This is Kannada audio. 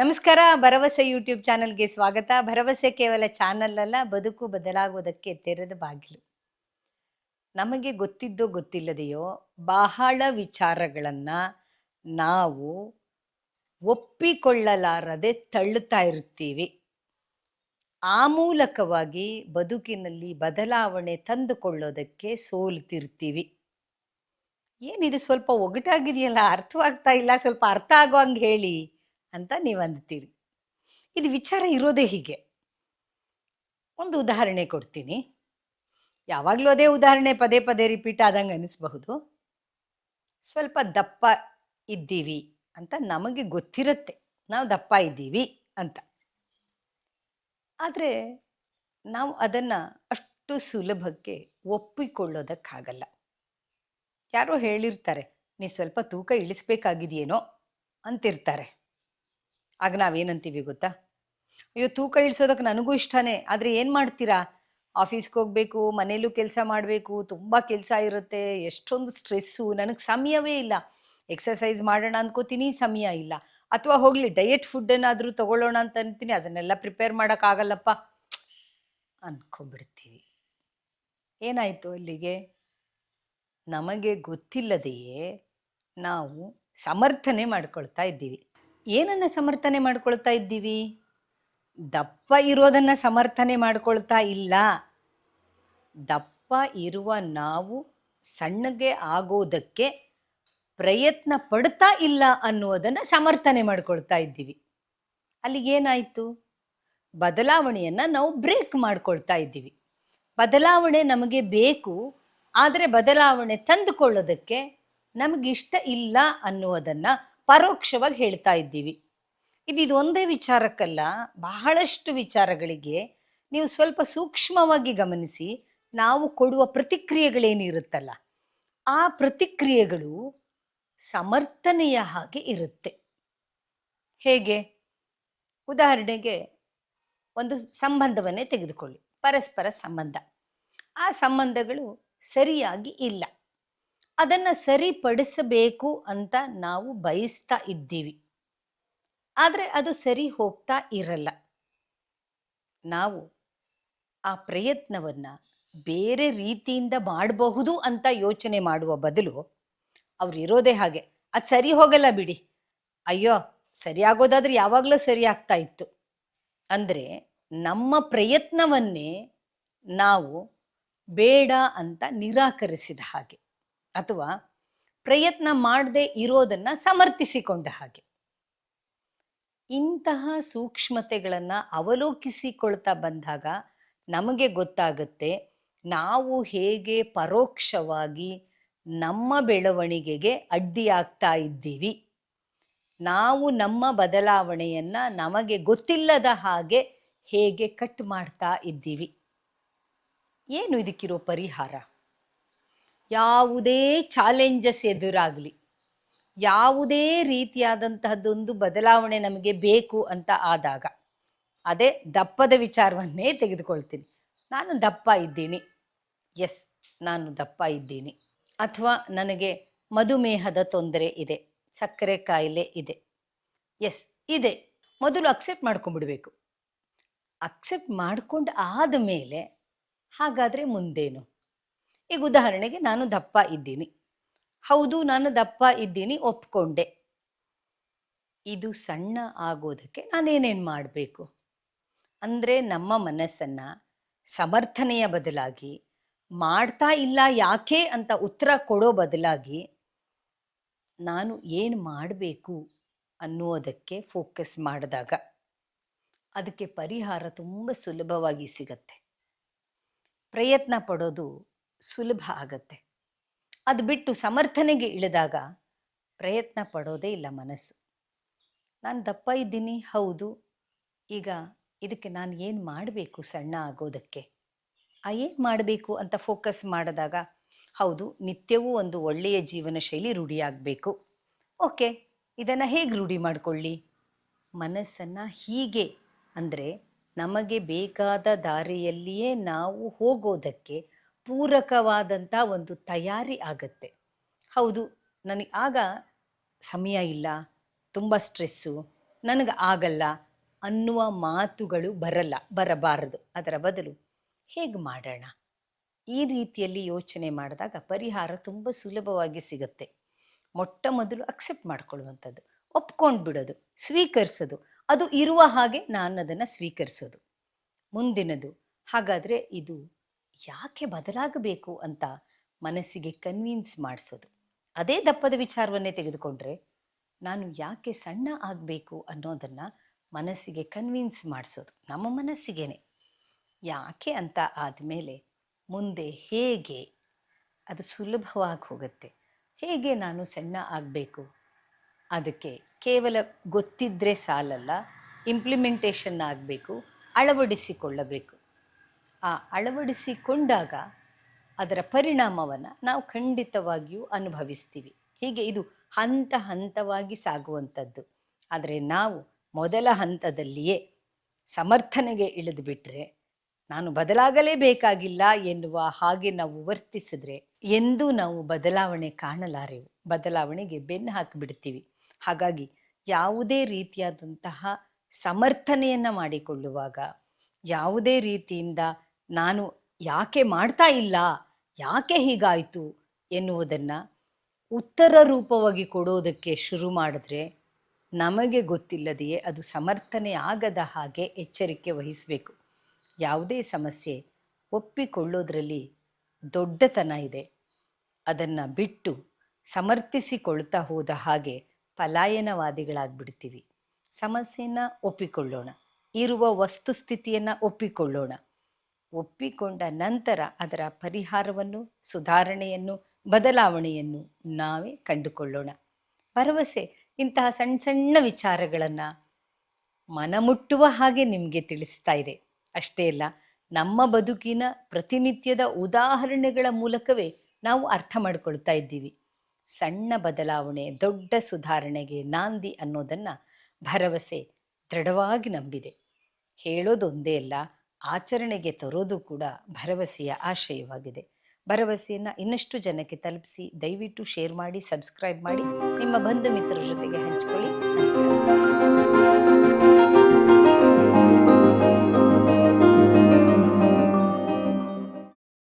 ನಮಸ್ಕಾರ, ಭರವಸೆ ಯೂಟ್ಯೂಬ್ ಚಾನಲ್ಗೆ ಸ್ವಾಗತ. ಭರವಸೆ ಕೇವಲ ಚಾನಲ್ ಅಲ್ಲ, ಬದುಕು ಬದಲಾಗುವುದಕ್ಕೆ ತೆರೆದ ಬಾಗಿಲು. ನಮಗೆ ಗೊತ್ತಿದ್ದೋ ಗೊತ್ತಿಲ್ಲದೆಯೋ ಬಹಳ ವಿಚಾರಗಳನ್ನು ನಾವು ಒಪ್ಪಿಕೊಳ್ಳಲಾರದೆ ತಳ್ಳುತ್ತಾ ಇರ್ತೀವಿ ಆ ಮೂಲಕವಾಗಿ ಬದುಕಿನಲ್ಲಿ ಬದಲಾವಣೆ ತಂದುಕೊಳ್ಳೋದಕ್ಕೆ ಸೋಲ್ತಿರ್ತೀವಿ ಏನಿದು, ಸ್ವಲ್ಪ ಒಗಟಾಗಿದೆಯಲ್ಲ, ಅರ್ಥವಾಗ್ತಾ ಇಲ್ಲ, ಸ್ವಲ್ಪ ಅರ್ಥ ಆಗೋ ಹಂಗೆ ಹೇಳಿ. ಅಂತ ನೀವು ಅಂದ್ತೀರಿ. ಇದು ವಿಚಾರ ಇರೋದೇ ಹೀಗೆ. ಒಂದು ಉದಾಹರಣೆ ಕೊಡ್ತೀನಿ. ಯಾವಾಗಲೂ ಅದೇ ಉದಾಹರಣೆ ಪದೇ ಪದೇ ರಿಪೀಟ್ ಆದಂಗೆ ಅನಿಸ್ಬಹುದು. ಸ್ವಲ್ಪ ದಪ್ಪ ಇದ್ದೀವಿ ಅಂತ ನಮಗೆ ಗೊತ್ತಿರುತ್ತೆ. ನಾವು ದಪ್ಪ ಇದ್ದೀವಿ ಅಂತ. ಆದರೆ ನಾವು ಅದನ್ನು ಅಷ್ಟು ಸುಲಭಕ್ಕೆ ಒಪ್ಪಿಕೊಳ್ಳೋದಕ್ಕಾಗಲ್ಲ. ಯಾರೋ ಹೇಳಿರ್ತಾರೆ, ನೀ ಸ್ವಲ್ಪ ತೂಕ ಇಳಿಸ್ಬೇಕಾಗಿದೆಯೇನೋ? ಅಂತಿರ್ತಾರೆ. ಆಗ ನಾವೇನಂತೀವಿ ಗೊತ್ತಾ? ಅಯ್ಯೋ, ತೂಕ ಇಳಿಸೋದಕ್ಕೆ ನನಗೂ ಇಷ್ಟನೇ. ಆದರೆ ಏನು ಮಾಡ್ತೀರಾ? ಆಫೀಸ್ಗೆ ಹೋಗಬೇಕು, ಮನೇಲೂ ಕೆಲಸ ಮಾಡಬೇಕು, ತುಂಬ ಕೆಲಸ ಇರುತ್ತೆ. ಎಷ್ಟೊಂದು ಸ್ಟ್ರೆಸ್ಸು. ನನಗೆ ಸಮಯವೇ ಇಲ್ಲ. ಎಕ್ಸಸೈಸ್ ಮಾಡೋಣ ಅಂದ್ಕೋತೀನಿ ಸಮಯ ಇಲ್ಲ. ಅಥವಾ ಹೋಗಲಿ, ಡಯೆಟ್ ಫುಡ್ ಏನಾದರೂ ತಗೊಳ್ಳೋಣ ಅಂತ ಅಂತೀನಿ. ಅದನ್ನೆಲ್ಲ ಪ್ರಿಪೇರ್ ಮಾಡೋಕ್ಕಾಗಲ್ಲಪ್ಪ. ಅಂದ್ಕೊಂಬಿಡ್ತೀವಿ ಏನಾಯಿತು ಅಲ್ಲಿಗೆ? ನಮಗೆ ಗೊತ್ತಿಲ್ಲದೆಯೇ ನಾವು ಸಮರ್ಥನೆ ಮಾಡ್ಕೊಳ್ತಾ ಇದ್ದೀವಿ. ಏನನ್ನ ಸಮರ್ಥನೆ ಮಾಡ್ಕೊಳ್ತಾ ಇದ್ದೀವಿ? ದಪ್ಪ ಇರೋದನ್ನ ಸಮರ್ಥನೆ ಮಾಡ್ಕೊಳ್ತಾ ಇಲ್ಲ. ದಪ್ಪ ಇರುವ ನಾವು ಸಣ್ಣಗೆ ಆಗೋದಕ್ಕೆ ಪ್ರಯತ್ನ ಪಡ್ತಾ ಇಲ್ಲ ಅನ್ನುವುದನ್ನು ಸಮರ್ಥನೆ ಮಾಡ್ಕೊಳ್ತಾ ಇದ್ದೀವಿ. ಅಲ್ಲಿ ಅಲ್ಲಿಗೇನಾಯಿತು ಬದಲಾವಣೆಯನ್ನು ನಾವು ಬ್ರೇಕ್ ಮಾಡ್ಕೊಳ್ತಾ ಇದ್ದೀವಿ. ಬದಲಾವಣೆ ನಮಗೆ ಬೇಕು, ಆದರೆ ಬದಲಾವಣೆ ತಂದುಕೊಳ್ಳೋದಕ್ಕೆ ನಮಗಿಷ್ಟ ಇಲ್ಲ ಅನ್ನುವುದನ್ನು ಪರೋಕ್ಷವಾಗಿ ಹೇಳ್ತಾ ಇದ್ದೀವಿ. ಇದು ಒಂದೇ ವಿಚಾರಕ್ಕಲ್ಲ, ಬಹಳಷ್ಟು ವಿಚಾರಗಳಿಗೆ ನೀವು ಸ್ವಲ್ಪ ಸೂಕ್ಷ್ಮವಾಗಿ ಗಮನಿಸಿ ನಾವು ಕೊಡುವ ಪ್ರತಿಕ್ರಿಯೆಗಳೇನಿರುತ್ತಲ್ಲ ಆ ಪ್ರತಿಕ್ರಿಯೆಗಳು ಸಮರ್ಥನೆಯ ಹಾಗೆ ಇರುತ್ತೆ. ಹೇಗೆ? ಉದಾಹರಣೆಗೆ ಒಂದು ಸಂಬಂಧವನ್ನೇ ತೆಗೆದುಕೊಳ್ಳಿ, ಪರಸ್ಪರ ಸಂಬಂಧ. ಆ ಸಂಬಂಧಗಳು ಸರಿಯಾಗಿ ಇಲ್ಲ. ಅದನ್ನು ಸರಿಪಡಿಸಬೇಕು ಅಂತ ನಾವು ಬಯಸ್ತಾ ಇದ್ದೀವಿ. ಆದರೆ ಅದು ಸರಿ ಹೋಗ್ತಾ ಇರಲ್ಲ. ನಾವು ಆ ಪ್ರಯತ್ನವನ್ನು ಬೇರೆ ರೀತಿಯಿಂದ ಮಾಡಬಹುದು ಅಂತ ಯೋಚನೆ ಮಾಡುವ ಬದಲು ಅವ್ರು ಇರೋದೇ ಹಾಗೆ. ಅದು ಸರಿ ಹೋಗಲ್ಲ ಬಿಡಿ. ಅಯ್ಯೋ, ಸರಿ ಆಗೋದಾದ್ರೆ ಯಾವಾಗಲೂ ಸರಿ ಆಗ್ತಾ ಇತ್ತು. ಅಂದರೆ ನಮ್ಮ ಪ್ರಯತ್ನವನ್ನೇ ನಾವು ಬೇಡ ಅಂತ ನಿರಾಕರಿಸಿದ ಹಾಗೆ. ಅಥವಾ ಪ್ರಯತ್ನ ಮಾಡದೆ ಇರೋದನ್ನ ಸಮರ್ಥಿಸಿಕೊಂಡ ಹಾಗೆ. ಇಂತಹ ಸೂಕ್ಷ್ಮತೆಗಳನ್ನು ಅವಲೋಕಿಸಿಕೊಳ್ತಾ ಬಂದಾಗ ನಮಗೆ ಗೊತ್ತಾಗುತ್ತೆ ನಾವು ಹೇಗೆ ಪರೋಕ್ಷವಾಗಿ ನಮ್ಮ ಬೆಳವಣಿಗೆಗೆ ಅಡ್ಡಿಯಾಗ್ತಾ ಇದ್ದೀವಿ. ನಾವು ನಮ್ಮ ಬದಲಾವಣೆಯನ್ನ ನಮಗೆ ಗೊತ್ತಿಲ್ಲದ ಹಾಗೆ ಹೇಗೆ ಕಟ್ ಮಾಡ್ತಾ ಇದ್ದೀವಿ. ಏನು ಇದಕ್ಕಿರೋ ಪರಿಹಾರ? ಯಾವುದೇ ಚಾಲೆಂಜಸ್ ಎದುರಾಗಲಿ, ಯಾವುದೇ ರೀತಿಯಾದಂತಹದ್ದೊಂದು ಬದಲಾವಣೆ ನಮಗೆ ಬೇಕು ಅಂತ ಆದಾಗ, ಅದೇ ದಪ್ಪದ ವಿಚಾರವನ್ನೇ ತೆಗೆದುಕೊಳ್ತೀನಿ. ನಾನು ದಪ್ಪ ಇದ್ದೀನಿ. ಎಸ್ ನಾನು ದಪ್ಪ ಇದ್ದೀನಿ. ಅಥವಾ ನನಗೆ ಮಧುಮೇಹದ ತೊಂದರೆ ಇದೆ, ಸಕ್ಕರೆ ಕಾಯಿಲೆ ಇದೆ. ಎಸ್ ಇದೆ. ಮೊದಲು ಅಕ್ಸೆಪ್ಟ್ ಮಾಡ್ಕೊಂಡ್ಬಿಡ್ಬೇಕು. ಅಕ್ಸೆಪ್ಟ್ ಮಾಡ್ಕೊಂಡು ಆದ ಮೇಲೆ ಹಾಗಾದರೆ ಮುಂದೇನು? ಈಗ ಉದಾಹರಣೆಗೆ ನಾನು ದಪ್ಪ ಇದ್ದೀನಿ. ಹೌದು, ನಾನು ದಪ್ಪ ಇದ್ದೀನಿ, ಒಪ್ಕೊಂಡೆ. ಇದು ಸಣ್ಣ ಆಗೋದಕ್ಕೆ ನಾನೇನೇನು ಮಾಡಬೇಕು? ಅಂದರೆ ನಮ್ಮ ಮನಸ್ಸನ್ನು ಸಮರ್ಥನೆಯ ಬದಲಾಗಿ, ಮಾಡ್ತಾ ಇಲ್ಲ ಯಾಕೆ ಅಂತ ಉತ್ತರ ಕೊಡೋ ಬದಲಾಗಿ ನಾನು ಏನು ಮಾಡಬೇಕು ಅನ್ನುವುದಕ್ಕೆ ಫೋಕಸ್ ಮಾಡಿದಾಗ ಅದಕ್ಕೆ ಪರಿಹಾರ ತುಂಬ ಸುಲಭವಾಗಿ ಸಿಗತ್ತೆ. ಪ್ರಯತ್ನ ಪಡೋದು ಸುಲಭ ಆಗತ್ತೆ. ಅದು ಬಿಟ್ಟು ಸಮರ್ಥನೆಗೆ ಇಳಿದಾಗ ಪ್ರಯತ್ನ ಪಡೋದೇ ಇಲ್ಲ ಮನಸ್ಸು. ನಾನು ದಪ್ಪ ಇದ್ದೀನಿ, ಹೌದು. ಈಗ ಇದಕ್ಕೆ ನಾನು ಏನು ಮಾಡಬೇಕು ಸಣ್ಣ ಆಗೋದಕ್ಕೆ? ಆ ಏನು ಮಾಡಬೇಕು ಅಂತ ಫೋಕಸ್ ಮಾಡಿದಾಗ ಹೌದು, ನಿತ್ಯವೂ ಒಂದು ಒಳ್ಳೆಯ ಜೀವನ ಶೈಲಿ ರೂಢಿಯಾಗಬೇಕು ಓಕೆ, ಇದನ್ನು ಹೇಗೆ ರೂಢಿ ಮಾಡಿಕೊಳ್ಳಿ? ಮನಸ್ಸನ್ನು ಹೀಗೆ, ಅಂದರೆ ನಮಗೆ ಬೇಕಾದ ದಾರಿಯಲ್ಲಿಯೇ ನಾವು ಹೋಗೋದಕ್ಕೆ ಪೂರಕವಾದಂಥ ಒಂದು ತಯಾರಿ ಆಗತ್ತೆ. ಹೌದು, ನನಗೆ ಆಗ ಸಮಯ ಇಲ್ಲ, ತುಂಬ ಸ್ಟ್ರೆಸ್ಸು, ನನಗೆ ಆಗಲ್ಲ ಅನ್ನುವ ಮಾತುಗಳು ಬರಲ್ಲ, ಬರಬಾರದು. ಅದರ ಬದಲು ಹೇಗೆ ಮಾಡೋಣ? ಈ ರೀತಿಯಲ್ಲಿ ಯೋಚನೆ ಮಾಡಿದಾಗ ಪರಿಹಾರ ತುಂಬ ಸುಲಭವಾಗಿ ಸಿಗುತ್ತೆ. ಮೊಟ್ಟ ಮೊದಲು ಅಕ್ಸೆಪ್ಟ್ ಮಾಡ್ಕೊಳ್ಳುವಂಥದ್ದು, ಒಪ್ಕೊಂಡು ಬಿಡೋದು, ಸ್ವೀಕರಿಸೋದು, ಅದು ಇರುವ ಹಾಗೆ ನಾನು ಅದನ್ನು ಸ್ವೀಕರಿಸೋದು. ಮುಂದಿನದು, ಹಾಗಾದರೆ ಇದು ಯಾಕೆ ಬದಲಾಗಬೇಕು ಅಂತ ಮನಸ್ಸಿಗೆ ಕನ್ವಿನ್ಸ್ ಮಾಡಿಸೋದು. ಅದೇ ದಪ್ಪದ ವಿಚಾರವನ್ನೇ ತೆಗೆದುಕೊಂಡ್ರೆ ನಾನು ಯಾಕೆ ಸಣ್ಣ ಆಗಬೇಕು ಅನ್ನೋದನ್ನು ಮನಸ್ಸಿಗೆ ಕನ್ವಿನ್ಸ್ ಮಾಡಿಸೋದು, ನಮ್ಮ ಮನಸ್ಸಿಗೇನೆ. ಯಾಕೆ ಅಂತ ಆದಮೇಲೆ ಮುಂದೆ ಹೇಗೆ ಅದು ಸುಲಭವಾಗಿ ಹೋಗುತ್ತೆ. ಹೇಗೆ ನಾನು ಸಣ್ಣ ಆಗಬೇಕು? ಅದಕ್ಕೆ ಕೇವಲ ಗೊತ್ತಿದ್ದರೆ ಸಾಲಲ್ಲ ಇಂಪ್ಲಿಮೆಂಟೇಷನ್ ಆಗಬೇಕು, ಅಳವಡಿಸಿಕೊಳ್ಳಬೇಕು. ಆ ಅಳವಡಿಸಿಕೊಂಡಾಗ ಅದರ ಪರಿಣಾಮವನ್ನು ನಾವು ಖಂಡಿತವಾಗಿಯೂ ಅನುಭವಿಸ್ತೀವಿ. ಹೀಗೆ ಇದು ಹಂತ ಹಂತವಾಗಿ ಸಾಗುವಂಥದ್ದು. ಆದರೆ ನಾವು ಮೊದಲ ಹಂತದಲ್ಲಿಯೇ ಸಮರ್ಥನೆಗೆ ಇಳಿದು ಬಿಟ್ಟರೆ ನಾನು ಬದಲಾಗಲೇಬೇಕಾಗಿಲ್ಲ ಎನ್ನುವ ಹಾಗೆ ನಾವು ವರ್ತಿಸಿದ್ರೆ ಎಂದೂ ನಾವು ಬದಲಾವಣೆ ಕಾಣಲಾರೆವು. ಬದಲಾವಣೆಗೆ ಬೆನ್ನು ಹಾಕಿಬಿಡ್ತೀವಿ. ಹಾಗಾಗಿ ಯಾವುದೇ ರೀತಿಯಾದಂತಹ ಸಮರ್ಥನೆಯನ್ನು ಮಾಡಿಕೊಳ್ಳುವಾಗ ಯಾವುದೇ ರೀತಿಯಿಂದ ನಾನು ಯಾಕೆ ಮಾಡ್ತಾ ಇಲ್ಲ? ಯಾಕೆ ಹೀಗಾಯಿತು? ಎನ್ನುವುದನ್ನು ಉತ್ತರ ರೂಪವಾಗಿ ಕೊಡೋದಕ್ಕೆ ಶುರು ಮಾಡಿದ್ರೆ ನಮಗೆ ಗೊತ್ತಿಲ್ಲದೆಯೇ ಅದು ಸಮರ್ಥನೆ ಆಗದ ಹಾಗೆ ಎಚ್ಚರಿಕೆ ವಹಿಸಬೇಕು. ಯಾವುದೇ ಸಮಸ್ಯೆ ಒಪ್ಪಿಕೊಳ್ಳೋದ್ರಲ್ಲಿ ದೊಡ್ಡತನ ಇದೆ. ಅದನ್ನು ಬಿಟ್ಟು ಸಮರ್ಥಿಸಿಕೊಳ್ತಾ ಹೋದ ಹಾಗೆ ಪಲಾಯನವಾದಿಗಳಾಗ್ಬಿಡ್ತೀವಿ. ಸಮಸ್ಯೆನ ಒಪ್ಪಿಕೊಳ್ಳೋಣ. ಇರುವ ವಸ್ತುಸ್ಥಿತಿಯನ್ನು ಒಪ್ಪಿಕೊಳ್ಳೋಣ. ಒಪ್ಪಿಕೊಂಡ ನಂತರ ಅದರ ಪರಿಹಾರವನ್ನು, ಸುಧಾರಣೆಯನ್ನು, ಬದಲಾವಣೆಯನ್ನು ನಾವೇ ಕಂಡುಕೊಳ್ಳೋಣ. ಭರವಸೆ, ಇಂತಹ ಸಣ್ಣ ಸಣ್ಣ ವಿಚಾರಗಳನ್ನು ಮನಮುಟ್ಟುವ ಹಾಗೆ ನಿಮಗೆ ತಿಳಿಸ್ತಾ ಇದೆ. ಅಷ್ಟೇ ಅಲ್ಲ, ನಮ್ಮ ಬದುಕಿನ ಪ್ರತಿನಿತ್ಯದ ಉದಾಹರಣೆಗಳ ಮೂಲಕವೇ ನಾವು ಅರ್ಥ ಮಾಡ್ಕೊಳ್ತಾ ಇದ್ದೀವಿ. ಸಣ್ಣ ಬದಲಾವಣೆ, ದೊಡ್ಡ ಸುಧಾರಣೆಗೆ ನಾಂದಿ ಅನ್ನೋದನ್ನು ಭರವಸೆ ದೃಢವಾಗಿ ನಂಬಿದೆ. ಹೇಳೋದೊಂದೇ ಅಲ್ಲ ಆಚರಣೆಗೆ ತರೋದು ಕೂಡ ಭರವಸೆಯ ಆಶಯವಾಗಿದೆ. ಭರವಸೆಯನ್ನು ಇನ್ನಷ್ಟು ಜನಕ್ಕೆ ತಲುಪಿಸಿ ದಯವಿಟ್ಟು ಶೇರ್ ಮಾಡಿ, ಸಬ್ಸ್ಕ್ರೈಬ್ ಮಾಡಿ, ನಿಮ್ಮ ಬಂಧು ಮಿತ್ರರ ಜೊತೆಗೆ ಹಂಚಿಕೊಳ್ಳಿ. ನಮಸ್ಕಾರ.